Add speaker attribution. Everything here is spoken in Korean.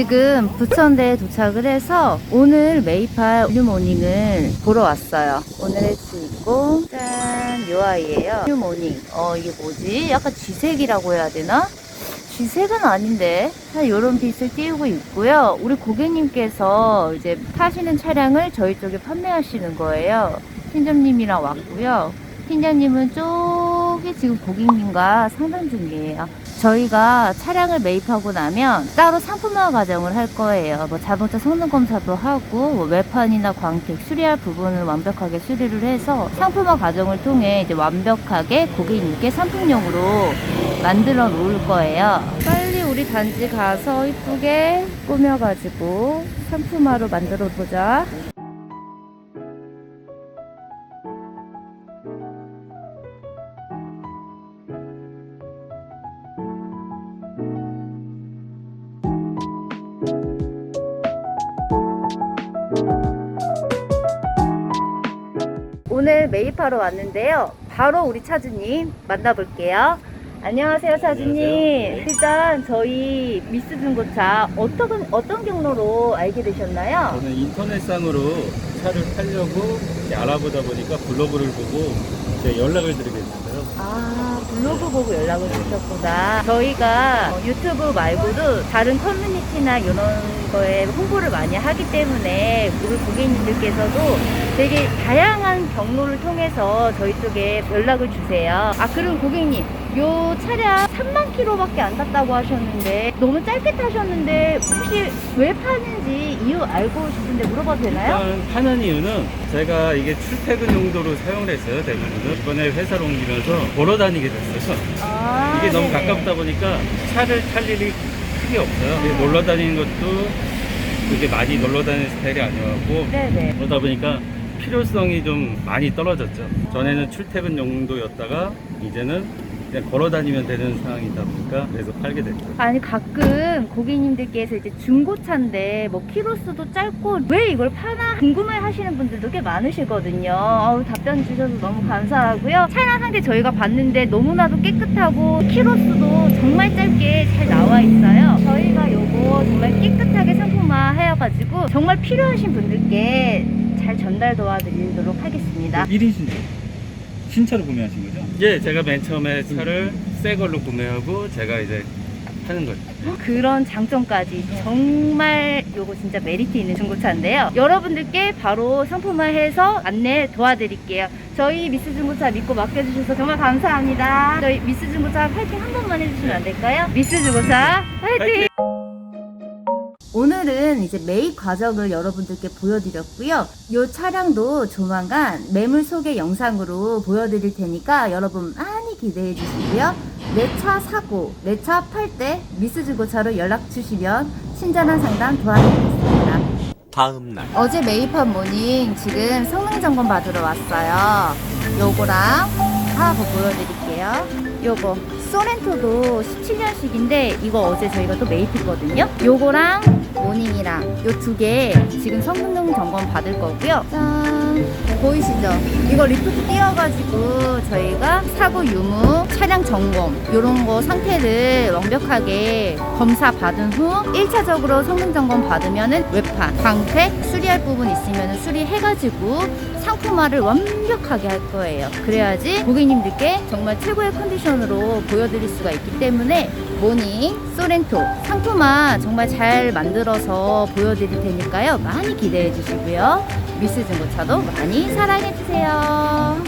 Speaker 1: 지금 부천대에 도착을 해서 오늘 메이팔 뉴모닝을 보러 왔어요. 오늘 헬스 있고 짠! 요 아이예요. 뉴모닝. 어 이게 뭐지? 약간 쥐색이라고 해야 되나? 쥐색은 아닌데 한 요런 빛을 띄우고 있고요. 우리 고객님께서 이제 타시는 차량을 저희 쪽에 판매하시는 거예요. 팀장님이랑 왔고요. 팀장님은 쪽에 지금 고객님과 상담 중이에요. 저희가 차량을 매입하고 나면 따로 상품화 과정을 할 거예요. 뭐 자동차 성능 검사도 하고 뭐 외판이나 광택 수리할 부분을 완벽하게 수리를 해서 상품화 과정을 통해 이제 완벽하게 고객님께 상품용으로 만들어 놓을 거예요. 빨리 우리 단지 가서 이쁘게 꾸며가지고 상품화로 만들어 보자. 오늘 매입하러 왔는데요. 바로 우리 차주님 만나볼게요. 안녕하세요, 차주님.
Speaker 2: 안녕하세요. 네.
Speaker 1: 일단 저희 미스 중고차 어떤 어떤 경로로 알게 되셨나요?
Speaker 2: 저는 인터넷상으로 차를 타려고 이렇게 알아보다 보니까 블로그를 보고 제가 연락을 드리게 됐어요.
Speaker 1: 아, 블로그 보고 연락을 주셨구나. 저희가 어, 유튜브 말고도 다른 커뮤니티나 이런 거에 홍보를 많이 하기 때문에 우리 고객님들께서도 되게 다양한 경로를 통해서 저희 쪽에 연락을 주세요. 아, 그럼 고객님, 요 차량 3만 킬로밖에 안 탔다고 하셨는데 너무 짧게 타셨는데 혹시 왜 파는지 이유 알고 싶은데 물어봐도 되나요?
Speaker 2: 일단 파는 이유는 제가 이게 출퇴근 용도로 사용을 했어요, 대부분은. 이번에 회사로 옮기면서 걸어 다니게 됐어요.
Speaker 1: 아,
Speaker 2: 이게 너무
Speaker 1: 네네.
Speaker 2: 가깝다 보니까 차를 탈 일이 크게 없어요. 이게 놀러 다니는 것도 그렇게 많이 놀러 다니는 스타일이 아니었고
Speaker 1: 네네.
Speaker 2: 그러다 보니까 필요성이 좀 많이 떨어졌죠. 전에는 출퇴근 용도였다가 이제는 그냥 걸어 다니면 되는 상황이다 보니까 그래서 팔게 됐죠.
Speaker 1: 아니 가끔 고객님들께서 이제 중고차인데 뭐 키로수도 짧고 왜 이걸 파나 궁금해 하시는 분들도 꽤 많으시거든요. 어우, 답변 주셔서 너무 감사하고요. 차량 상태 저희가 봤는데 너무나도 깨끗하고 키로수도 정말 짧게 잘 나와 있어요. 저희가 요거 정말 깨끗하게 상품화 해가지고 정말 필요하신 분들께 잘 전달 도와드리도록 하겠습니다.
Speaker 3: 1인 신차. 신차로 구매하신 거죠?
Speaker 2: 예, 제가 맨 처음에 차를 새 걸로 구매하고 제가 이제 하는 거죠.
Speaker 1: 그런 장점까지 정말 요거 진짜 메리트 있는 중고차인데요. 여러분들께 바로 상품화해서 안내 도와드릴게요. 저희 미스 중고차 믿고 맡겨주셔서 정말 감사합니다. 저희 미스 중고차 파이팅 한 번만 해주시면 안 될까요? 미스 중고차 파이팅! 오늘은 이제 매입 과정을 여러분들께 보여드렸고요. 이 차량도 조만간 매물 소개 영상으로 보여드릴 테니까 여러분 많이 기대해 주시고요. 내 차 사고, 내 차 팔 때 미스 중고차로 연락 주시면 친절한 상담 도와드리겠습니다.
Speaker 4: 다음 날
Speaker 1: 어제 매입한 모닝 지금 성능 점검 받으러 왔어요. 요거랑 하고 보여드릴게요. 요거 소렌토도 17년식인데 이거 어제 저희가 또 매입했거든요. 요거랑 모닝이랑 요 두 개 지금 성능 점검 받을 거고요. 짠 보이시죠? 이거 리프트 띄워가지고 저희가 사고 유무, 차량 점검 요런 거 상태를 완벽하게 검사 받은 후 1차적으로 성능 점검 받으면은 외판, 광택, 수리할 부분 있으면 수리해가지고 상품화를 완벽하게 할 거예요. 그래야지 고객님들께 정말 최고의 컨디션으로 보여드릴 수가 있기 때문에 모닝, 소렌토 상품화 정말 잘 만들어서 보여드릴 테니까요. 많이 기대해 주시고요. 미스 중고차도 많이 사랑해 주세요.